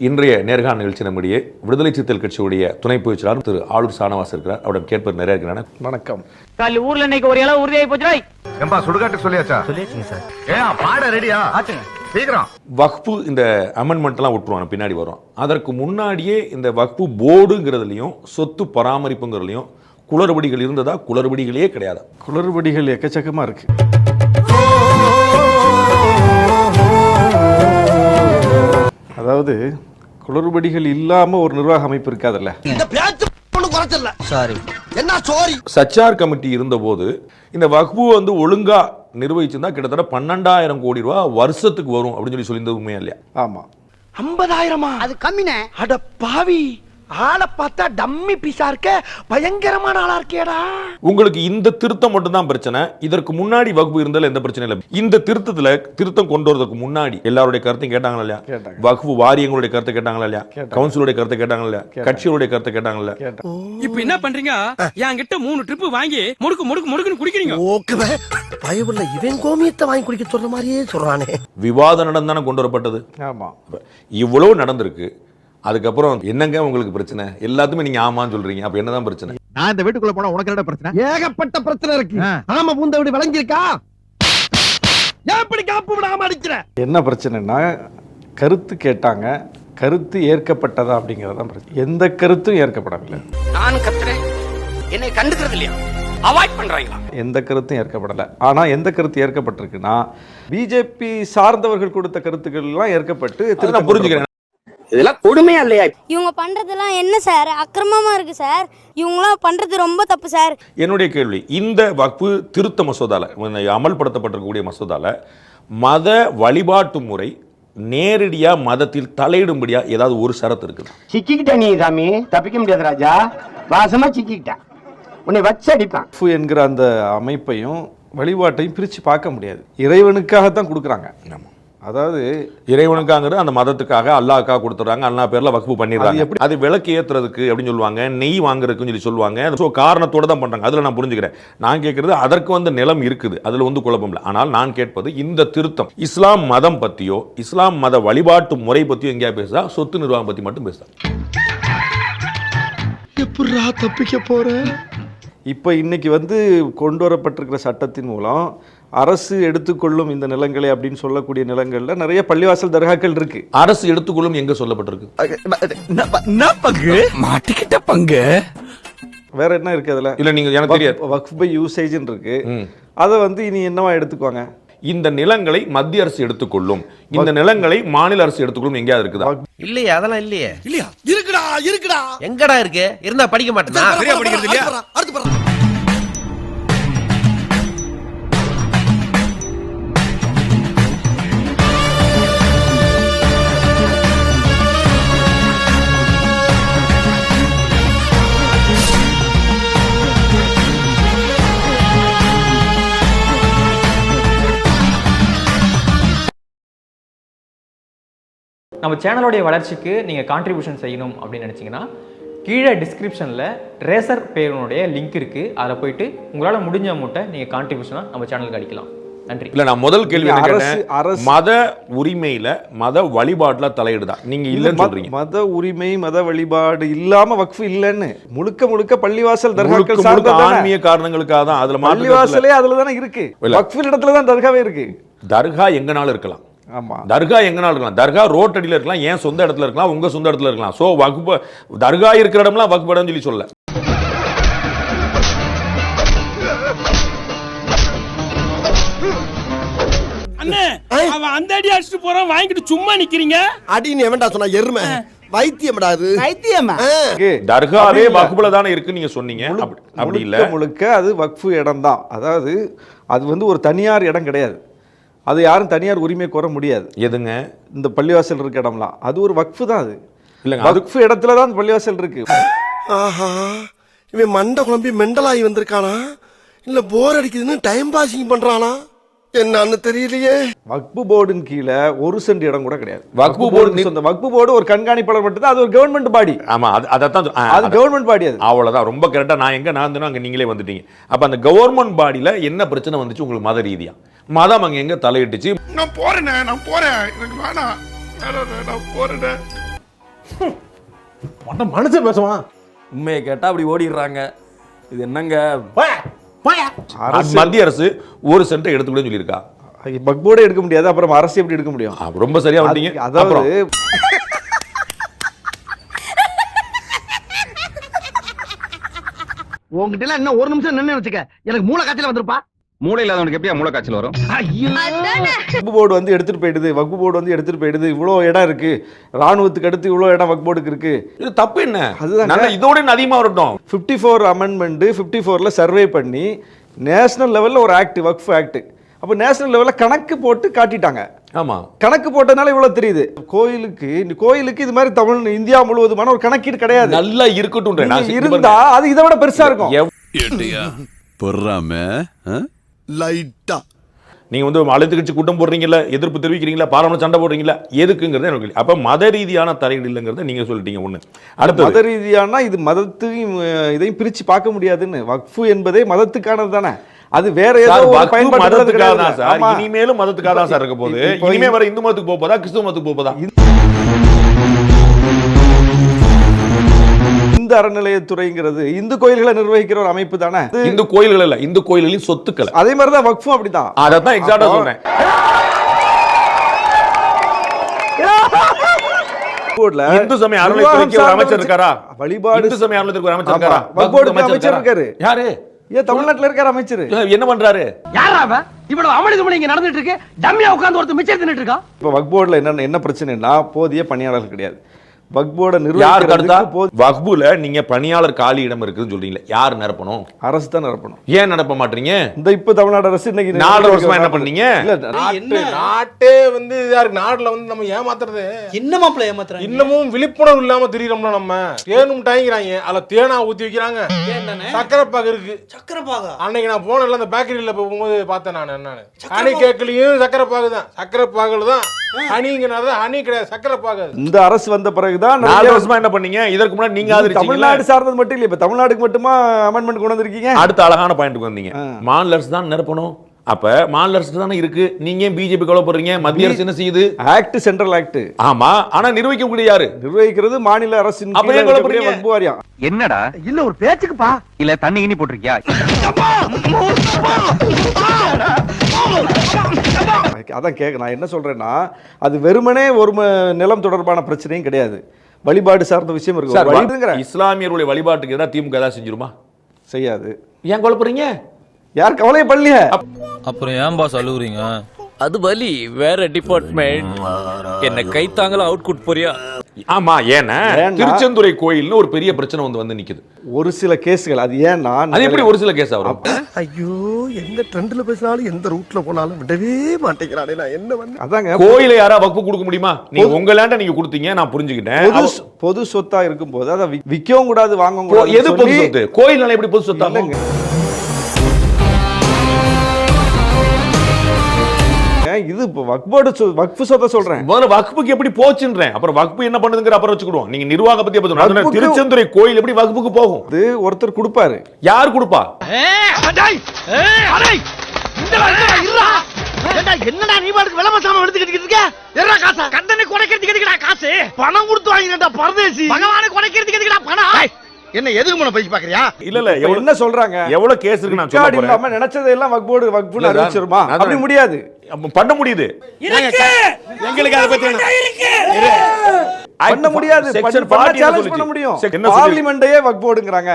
இன்றைய நேர்காணல் நிகழ்ச்சி நம்முடைய விடுதலை சிறுத்தைகள் கட்சியுடைய துணை பொதுச்செயலாளர் திரு ஆளுர் சானவாஸ் இருக்கிறார். அவரிடம் கேட்பது நிறைய இருக்கிறார் வணக்கம். கால் ஊர்ல இன்னைக்கு ஒரு இளவு உறுதியாகி போச்சுடா. ஏம்பா சுடுகாட்டு சொல்லியாச்சா? சொல்லியாச்சுங்க சார். ஏன் பாட ரெடியா? சீக்கிரம். வக்ஃபு இந்த அமெண்ட்மெண்ட்லாம் விட்டுருவாங்க பின்னாடி வரும். அதற்கு முன்னாடியே இந்த வக்ஃபு போர்டுங்கிறதுலையும் சொத்து பராமரிப்புங்கிறதுலையும் குளறுபடிகள் இருந்ததா? குளறுபடிகளே கிடையாதா? குளறுபடிகள் எக்கச்சக்கமா இருக்கு. அதாவது குளறுபடிகள் இல்லாம ஒரு நிர்வாக அமைப்பு இருக்காதுல்ல? இந்த பேச்சு ஒண்ணு குறைச்சல சாரி என்ன சோரி சச்சார் கமிட்டி இருந்தபோது இந்த வக்ஃபு வந்து ஒழுங்கா நிர்வகிச்சிருந்தா கிட்டத்தட்ட பன்னெண்டாயிரம் கோடி ரூபா வருஷத்துக்கு வரும் அப்படின்னு சொல்லி சொல்லியிருந்தது உண்மையா இல்லையா? ஆமா. ஐம்பதாயிரமா? அது கம்மினே. அட பாவி. ஆளை பார்த்தா டம்மி பீஸா இருக்க பயங்கரமான ஆளா இருக்கேடா உங்களுக்கு இந்த திருத்தம் மட்டும்தான் பிரச்சனை. இதற்கு முன்னாடி வகுப்பு இருந்தாலும் எந்த பிரச்சனையும் இல்லை. இந்த திருத்தத்துல திருத்தம் கொண்டு வரதுக்கு முன்னாடி எல்லாருடைய கருத்தையும் கேட்டாங்களா இல்லையா. வகுப்பு வாரியங்களுடைய கருத்தை கேட்டாங்களா இல்லையா. கவுன்சிலுடைய கருத்தை கேட்டாங்களா இல்லையா? கட்சிகளுடைய கருத்தை கேட்டாங்களா இல்லையா? இப்ப என்ன பண்றீங்க? என்கிட்ட மூணு ட்ரிப் வாங்கி முடுக்கு முடுக்கு முடுக்குன்னு குடிக்கிறீங்க. ஓகே பயவுள்ள இவன் கோமியத்தை வாங்கி குடிக்க சொல்ற மாதிரியே சொல்றானே. விவாதம் நடந்தானே கொண்டு வரப்பட்டது? ஆமா. இவ்வளவு நடந்திருக்கு. அதுக்கப்புறம் என்னங்க உங்களுக்கு பிரச்சனை? எல்லாத்துமே நீங்க ஆமான்னு சொல்றீங்க. அப்ப என்னதான் பிரச்சனை? நான் இந்த வீட்டுக்குள்ள போனா உனக்கு என்ன பிரச்சனை? ஏகப்பட்ட பிரச்சனை இருக்கு. ஆமா பூந்த வீடு விளங்கியிருக்கா? எப்படி காப்பு விடாம அடிக்கிற? என்ன பிரச்சனைனா கருத்து கேட்டாங்க கருத்து ஏற்கப்பட்டதா அப்படிங்கிறது தான் பிரச்சனை. எந்த கருத்தும் ஏற்கப்படவில்லை. நான் கத்துறேன். என்னை கண்டுக்கிறது இல்லையா? அவாய்ட் பண்றாங்களா? எந்த கருத்தும் ஏற்கப்படலை. ஆனா எந்த கருத்து ஏற்கப்பட்டிருக்குன்னா பிஜேபி சார்ந்தவர்கள் கொடுத்த கருத்துக்கள் எல்லாம் ஏற்கப்பட்டு புரிஞ்சுக்கிறேன். இதெல்லாம் கொடுமையா இல்லையா இவங்க பண்றதெல்லாம் என்ன சார்? அக்கிரமமா இருக்கு சார். இவங்களாம் பண்றது ரொம்ப தப்பு சார். என்னுடைய கேள்வி இந்த வக்பு திருத்த மசோதால அமல்படுத்தப்பட்டிருக்கக்கூடிய மசோதால மத வழிபாட்டு முறை நேரடியா மதத்தில் தலையிடும்படியா ஏதாவது ஒரு சரத்து இருக்குது? சிக்கிக்கிட்ட நீ சாமி தப்பிக்க முடியாது ராஜா. வாசமா சிக்கிக்கிட்ட. உன்னை வச்சு அடிப்பான். என்கிற அந்த அமைப்பையும் வழிபாட்டையும் பிரிச்சு பார்க்க முடியாது. இறைவனுக்காகத்தான் கொடுக்குறாங்க. அதாவது இறைவனுக்காங்கிறது அந்த மதத்துக்காக அல்லாஹ்க்காக கொடுத்துறாங்க. அல்லா பேர்ல வக்பு அது பண்ணிடுறாங்க எப்படி- அது விளக்கு ஏத்துறதுக்கு அப்படின்னு சொல்லுவாங்க. நெய் வாங்குறதுக்குன்னு சொல்லி சொல்லுவாங்க. ஸோ காரணத்தோட தான் பண்றாங்க. அதுல நான் புரிஞ்சுக்கிறேன். நான் கேட்கறது அதற்கு வந்து நிலம் இருக்குது. அதுல வந்து குழப்பம் இல்லை. ஆனால் நான் கேட்பது இந்த திருத்தம். இஸ்லாம் மதம் பத்தியோ இஸ்லாம் மத வழிபாட்டு முறை பத்தியோ எங்கேயா பேசுதா சொத்து நிர்வாகம் பத்தி மட்டும் பேசுதா எப்படிரா தப்பிக்க போற? இப்போ இன்னைக்கு வந்து கொண்டு வரப்பட்டிருக்கிற சட்டத்தின் மூலம் அரசு எடுத்துக்கொள்ளும் இந்த நிலங்களை அப்படின்னு சொல்லக்கூடிய நிலங்கள்ல நிறைய பள்ளிவாசல் தர்காக்கள் இருக்கு. அரசு எடுத்துக்கொள்ளும் எங்க சொல்லப்பட்டிருக்கு? பங்கு? மாட்டிக்கிட்ட பங்கு? வேற என்ன இருக்கு அதுல? இல்ல நீங்க எனக்கு தெரியாது. வக்ஃப் பை யூசேஜ்னு இருக்கு. அதை வந்து இனி என்னவா எடுத்துக்குவாங்க? இந்த நிலங்களை மத்திய அரசு எடுத்துக்கொள்ளும். இந்த நிலங்களை மாநில அரசு எடுத்துக்கொள்ளும் எங்கேயாவது இருக்குதா? இல்லையே அதெல்லாம் இல்லையே. இல்லையா? இருக்குடா இருக்குடா. எங்கடா இருக்கு? இருந்தா படிக்க மாட்டேனா நம்ம சேனலோடைய வளர்ச்சிக்கு நீங்கள் கான்ட்ரிபியூஷன் செய்யணும் அப்படின்னு நினச்சிங்கன்னா கீழே டிஸ்கிரிப்ஷனில் ரேசர் பேருனுடைய லிங்க் இருக்குது அதில் போயிட்டு உங்களால் முடிஞ்ச அமௌண்ட்டை நீங்கள் கான்ட்ரிபியூஷனாக நம்ம சேனலுக்கு அடிக்கலாம் நன்றி. இல்ல நான் முதல் கேள்வி என்ன அரசு- மத உரிமையில மத வழிபாட்டுல தலையிடுதா? நீங்க இல்லைன்னு சொல்றீங்க. மத உரிமை மத வழிபாடு இல்லாம வக்ஃபு இல்லைன்னு. முழுக்க முழுக்க பள்ளிவாசல் தர்காக்கள் சார்ந்ததானே ஆன்மீக காரணங்களுக்காக தான் அதுல பள்ளிவாசலே அதுல தானே இருக்கு. இல்ல. வக்ஃபில் இடத்துல தான் தர்காவே இருக்கு. இல்ல. தர்கா எங்கனாலும் இருக்கலாம். ஆமா. தர்கா எங்கனாலும் இருக்கலாம். தர்கா ரோட் அடியில இருக்கலாம் ஏன் சொந்த இடத்துல இருக்கலாம் உங்க சொந்த இடத்துல இருக்கலாம். சோ வகுப்பு தர்கா இருக்கிற இடம்லாம் வகுப்பு இடம்னு சொல்லி சொல்ல அண்ணே அவன் அந்த அடி அடிச்சுட்டு போறான் வாங்கிட்டு சும்மா நிக்கிறீங்க? அடின்னு எவன்டா சொன்னா? எருமை. வைத்தியம்டா அது. வைத்தியமா? இருக்கு. தர்காவே. வகுப்புல தானே இருக்குன்னு நீங்க சொன்னீங்க. அப்படி- அப்படி இல்ல. முழுக்க முழுக்க அது வக்ஃபு இடம் தான் அதாவது அது வந்து ஒரு தனியார் இடம் கிடையாது. அது யாரும் தனியார் உரிமை கோர முடியாது. எதுங்க? இந்த பள்ளிவாசல் இருக்க இடம்லாம். அது ஒரு வக்ஃபு தான் அது. இல்லங்க வக்ஃபு இடத்துல தான் அந்த பள்ளிவாசல் இருக்கு. ஆஹா இவன் மண்டை குழம்பி மெண்டலாகி வந்திருக்கானா? இல்ல போர் அடிக்குதுன்னு டைம் பாசிங் பண்றானா? என்னன்னு தெரியலையே. வக்பு போர்டின் கீழே ஒரு சென்ட் இடம் கூட கிடையாது. வக்பு போர்டு சொந்த வக்பு போர்டு ஒரு கண்காணிப்பாளர் மட்டும் அது ஒரு கவர்மெண்ட் பாடி ஆமா அது ஆ, அது கவர்மெண்ட் பாடி அது. அவ்வளவுதான் ரொம்ப கரெக்டா நான் எங்க நான் இருந்தேனோ அங்க நீங்களே வந்துட்டீங்க. அப்ப அந்த கவர்மெண்ட் பாடியில என்ன பிரச்சனை வந்துச்சு உங்களுக்கு மத ரீதியா? மதம் அங்க எங்க தலையிட்டுச்சு? நான் போறேனே நான் போறேன். எனக்கு வேணாம் வேணாம், நான் போறேனே. மனுஷன் பேசுவான். உண்மையை கேட்டா அப்படி ஓடிடுறாங்க. இது என்னங்க? அரசு மத்திய அரசு ஒரு சென்ட்டை எடுத்துக்கூட சொல்லியிருக்கா. பக்போர்டே எடுக்க முடியாது அப்புறம் அரசு எப்படி எடுக்க முடியும்? ரொம்ப சரியா வந்தீங்க அது- அதாவது உங்ககிட்ட இன்னும் ஒரு நிமிஷம் நின்னு வச்சுக்க. எனக்கு மூளை காய்ச்சல வந்திருப்பா. மூளை இல்லாதவனுக்கு எப்படியா மூளை காய்ச்சல் வரும்? வக்பு போர்டு வந்து எடுத்துட்டு போயிடுது வக்பு போர்டு வந்து எடுத்துட்டு போயிடுது இவ்வளோ இடம் இருக்கு. ராணுவத்துக்கு அடுத்து இவ்வளோ இடம் வக்பு போர்டுக்கு இருக்கு. இது தப்பு என்ன. நல்லா இதோட இன்னும் அதிகமா வரட்டும். ஃபிஃப்டி ஃபோர் அமெண்ட்மெண்ட்டு ஃபிஃப்டி ஃபோரில் சர்வே பண்ணி நேஷனல் லெவலில் ஒரு ஆக்ட் வக்ஃப் ஆக்ட் அப்போ நேஷனல் லெவலில் கணக்கு போட்டு காட்டிட்டாங்க. ஆமா. கணக்கு போட்டதுனால இவ்வளோ தெரியுது. கோயிலுக்கு கோயிலுக்கு இது மாதிரி தமிழ் இந்தியா முழுவதுமான ஒரு கணக்கீடு கிடையாது. நல்லா இருக்கட்டும் இருந்தா அது இதை விட பெருசா இருக்கும். பொறாம லைட்டா. நீங்க வந்து அழைத்து கட்சி கூட்டம் போடுறீங்கல்ல எதிர்ப்பு தெரிவிக்கிறீங்களா பாராளுமன்ற சண்டை போடுறீங்களா எதுக்குங்கிறது எனக்கு. அப்ப மத ரீதியான தலையீடு இல்லைங்கிறத நீங்க சொல்லிட்டீங்க ஒண்ணு. மத அடுத்தது. ரீதியானா இது மதத்தையும் இதையும் பிரிச்சு பார்க்க முடியாதுன்னு. வக்ஃபு என்பதே மதத்துக்கானது தானே. அது வேற ஏதோ மதத்துக்காக. தான் சார். இனிமேலும் மதத்துக்காக தான் சார் இருக்க இப்போ இனிமே வர இந்து மதத்துக்கு போக போதா கிறிஸ்துவ மதத்துக்கு போக போதா? அறநிலையத்துறைங்கிறது இந்து கோயில்களை நிர்வகிக்கிற ஒரு அமைப்பு தானே? இந்து கோயில்கள் இல்ல இந்து கோயில்களின் சொத்துக்கள். அதே மாதிரி தான் வக்ஃபும் அப்படிதான். அதான் எக்ஸாக்டா அப்போ- சொல்றேன் போர்டுல இந்து சமய அறநிலையத்துறைக்கு ஒரு அமைச்சர் இருக்காரா? வழிபாடு இந்து சமய அறநிலையத்துறைக்கு ஒரு அமைச்சர் ஆமா. இருக்காரா? வக்ஃபோர்டுக்கு வக்ஃபுக்கு அமைச்சர் இருக்காரு. யாரு? ஏன் தமிழ்நாட்டுல இருக்காரு அமைச்சர். என்ன பண்றாரு? யாரா அவன்? இவ்வளவு அமளி துமளி இங்க நடந்துட்டு இருக்கு. டம்மியா உட்கார்ந்து ஒருத்தர் மிச்சம் தின்னுட்டு இருக்கான். இப்போ வக் போர்டில் என்ன என்ன பிரச்சனைனா போதிய பணியாளர்கள் கிடையாது. வக் போர்டை யாருக்கு அடுத்தா நிர்வகிக்கிறதுக்கு போ- வக்புல நீங்க பணியாளர் காலி இடம் இருக்குன்னு சொல்றீங்களே யார் நிரப்பணும்? அரசு தான் நிரப்பணும். ஏன் நிரப்ப மாட்டீங்க? இந்த இப்போ தமிழ்நாடு அரசு இன்னைக்கு நாலு வருஷமா என்ன பண்ணீங்க? இல்ல நாட்டு வந்து இதா இருக்கு நாட்டுல வந்து நம்ம ஏமாத்துறது? என்ன மாப்பிள்ள ஏமாத்துறாங்க. இன்னமும் விழிப்புணர்வு இல்லாம தெரியுறோம்ல நம்ம. தேனும் டாய்ங்கிறாங்க அதுல தேனா ஊத்தி வைக்கிறாங்க. சக்கரை பாகு இருக்கு. சக்கரை பாகா? அன்னைக்கு நான் போனல அந்த பேக்கரியில போகும்போது பார்த்தேன் நான் என்னன்னு. ஹனி கேக்லயும் சக்கரை பாகு தான் சக்கரை பாகுல தான் ஹனிங்கிறது ஹனி கிடையாது சக்கரை பாகு. இந்த அரசு வந்த பிறகுதான் நாலு நிறைய- வருஷமா என்ன பண்ணீங்க? இதற்கு முன்னாடி நீங்க இது ஆதரிச்சீங்கல்ல தமிழ்நாடு சார்ந்தது மட்டும் இல்ல இப்ப தமிழ்நாடுக்கு மட்டுமா அமெண்ட்மெண்ட் கொண்டு வந்திருக்கீங்க? அடுத்த அழகான பாயிண்ட்க்கு வந்தீங்க. ஆ. மாநில அரசு தான் நிரப்பணும்? அப்ப மாநில அரசு தானே இருக்கு? நீங்க ஏன் பிஜேபி கவலைப்படுறீங்க? மத்திய அரசு என்ன செய்யுது? ஆக்ட் சென்ட்ரல் ஆக்ட் ஆமா ஆனா நிர்வகிக்கக்கூடிய யாரு? நிர்வகிக்கிறது மாநில அரசின் அப்ப கீழ ஏன் இருக்கக்கூடிய குழப்பறீங்க? வக்பு வாரியம் என்னடா? இல்ல ஒரு பேச்சுக்குப்பா. இல்ல தண்ணி கிண்ணி போட்டிருக்கியா? அதான் கேட்க நான் என்ன சொல்றேன்னா அது வெறுமனே ஒரு நிலம் தொடர்பான பிரச்சனையும் கிடையாது. வழிபாடு சார்ந்த விஷயம் இருக்கு. இஸ்லாமியர்களுடைய வழிபாட்டுக்கு எதிராக திமுக ஏதாவது செஞ்சிருமா? செய்யாது. ஏன் குழப்பறீங்க யார் கவலையே பண்ணலையே அப்புறம் ஏன் பாஸ் அழுகுறீங்க அது வலி வேற டிபார்ட்மெண்ட் என்ன கைத்தாங்களா அவுட் குட் போறியா? ஆமா ஏன்னா திருச்செந்துறை கோயில்னு ஒரு பெரிய பிரச்சனை வந்து வந்து நிக்குது. ஒரு சில கேஸ்கள் அது ஏன்னா அது எப்படி ஒரு சில கேஸ் வரும்? ஐயோ எந்த ட்ரெண்ட்ல பேசினாலும் எந்த ரூட்ல போனாலும் விடவே மாட்டேங்கிறானே நான். என்ன வந்து? அதாங்க கோயிலை யாரா வக்கு கொடுக்க முடியுமா? நீங்க உங்க லேண்ட நீங்க கொடுத்தீங்க நான் புரிஞ்சுக்கிட்டேன். பொது பொது சொத்தா இருக்கும்போது அதை வி- விற்கவும் கூடாது வாங்கவும் கூடாது எது பொது சொத்து? கோயில் எப்படி பொது சொத்தாகும் இது வக்போர்டு சொ- வக்ஃபு சொத்தை சொல்றேன். முதல்ல வக்புக்கு எப்படி போச்சுன்றேன். அப்புறம் வக்பு என்ன பண்ணுதுங்கிற அப்புறம் வச்சுக்கிடுவோம். நீங்க நிர்வாக பத்தி வக்புக்கு- திருச்செந்துறை கோயில் எப்படி வக்புக்கு போகும்? அது ஒருத்தர் கொடுப்பாரு. யார் கொடுப்பா? என்னடா நீ பாட்டுக்கு விளம்ப சாமம் எடுத்துக்கிட்டு இருக்க? என்ன காசா? கண்டனை குறைக்கிறதுக்கு எதுக்குடா காசு? பணம் கொடுத்து வாங்கினடா பரதேசி. பகவானை குறைக்கிறதுக்கு எதுக்குடா பணம்? என்ன எதுக்கு மன பாக்குறியா? இல்ல இல்ல என்ன சொல்றாங்க? எவ்வளவு கேஸ் இருக்கு நான் சொல்ல போறேன். இல்லாம நினைச்சதெல்லாம் வக்போர்டு இல்ல, அறிவிச்சிருமா அப்படி முடியாது. பண்ண முடியுது. எங்களுக்கு அதை பத்தி பண்ண முடியாது. பண்ண 40 என்ன சேலஞ்ச் சொல்லுச்சு? பண்ண முடியும்? பார்லிமெண்டையே வக்போர்டுங்கறாங்க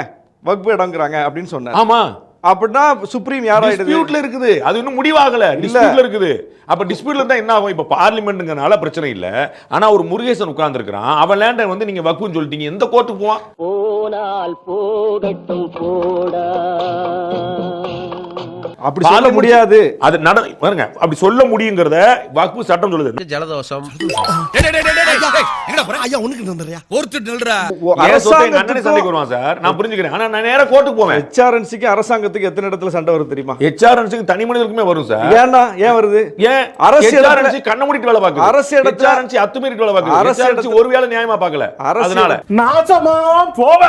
வக்பு இடங்கிறாங்க அப்படின்னு சொன்னார். ஆமா. அப்படின்னா சுப்ரீம் யாராயிடுது டிஸ்பியூட்ல இருக்குது. அது இன்னும் முடிவாகல. டிஸ்பியூட்ல இருக்குது. அப்ப டிஸ்பியூட்ல இருந்தா என்ன ஆகும்? இப்ப பார்லிமெண்ட்ங்கனால பிரச்சனை இல்ல. ஆனா ஒரு முருகேசன் உட்கார்ந்து இருக்கிறான் அவன் லேண்ட வந்து நீங்க வக்குன்னு சொல்லிட்டீங்க. எந்த கோர்ட்டுக்கு போவான்? போனால் போகட்டும் போடா. அப்படி சொல்ல முடியாது. அது நட பாருங்க அப்படி சொல்ல முடியுங்கிறத வக்பு சட்டம் சொல்லுது. ஜலதோஷம். போவேன். அரசாங்கத்துக்கு எத்தனை இடத்துல சண்டை வரும் தெரியுமா? ஹெச்ஆர்என்சிக்கு தனி மனிதனுக்குமே வரும் சார். ஏன்னா ஏன் வருது? ஏன்? அரசு இடத்துல- கண்ண மூடிட்டு வேலை பாக்குது அரசு இடத்துல- ஹெச்ஆர்என்சி அத்துமீறிட்டு வேலை பாக்குது அரசு அரசு இடத்துல- ஒரு வேளை நியாயமா பார்க்கல. அரசு அதனால. நாசமா போவ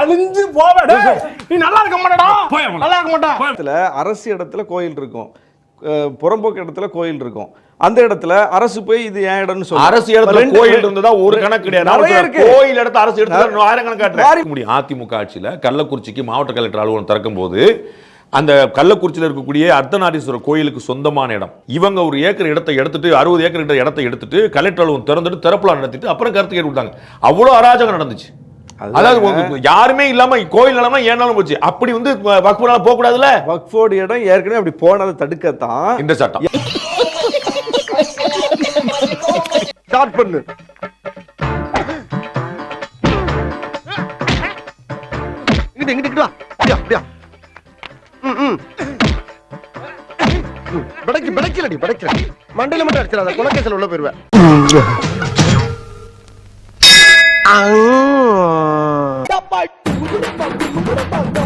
அழிஞ்சு போவ டேய். நீ நல்லா இருக்க மாட்டடா. நல்லா இருக்க மாட்டா இடத்துல அரசு இடத்துல கோயில் இருக்கும். புறம்போக்கு இடத்துல கோயில் இருக்கும். அந்த இடத்துல அரசு போய் இது ஏன் இடம்னு சொல்லு. அரசு இடத்துல கோயில் இருந்ததா ஒரு கணக்கு கிடையாது. கோயில் இடத்த அரசு எடுத்து ஆயிரம் கணக்கு மாறி- முடியும். அதிமுக ஆட்சியில கள்ளக்குறிச்சிக்கு மாவட்ட கலெக்டர் அலுவலகம் திறக்கும் போது அந்த கள்ளக்குறிச்சியில் இருக்கக்கூடிய அர்த்தநாரீஸ்வரர் கோயிலுக்கு சொந்தமான இடம். இவங்க ஒரு ஏக்கர் இடத்தை எடுத்துட்டு அறுபது ஏக்கர் இடத்தை எடுத்துட்டு கலெக்டர் அலுவலகம் திறந்துட்டு திறப்புலா நடத்திட்டு அப்புறம் கருத்து கேட்டு விட்டாங்க அவ்வளவு அராஜகம் நடந்துச்சு. அதாவது யாருமே இல்லாம கோயில் நிலமா ஏனாலும் போச்சு. அப்படி வந்து வக்ஃபுனால போக கூடாதுல்ல வக்ஃபோர்டு இடம் ஏற்கனவே அப்படி போனதை தடுக்கத்தான். இந்த சட்டம். ஸ்டார்ட் பண்ணு. இங்கிட்டு இங்கிட்டு வா. அப்படியா அப்படியா. ம் ம். படைக்கு படைக்கலடி படைக்கல மண்டையில மட்டும் அடிச்சிடாத குலக்கேசல் உள்ள போயிருவேன் உடம்பா உடம்பா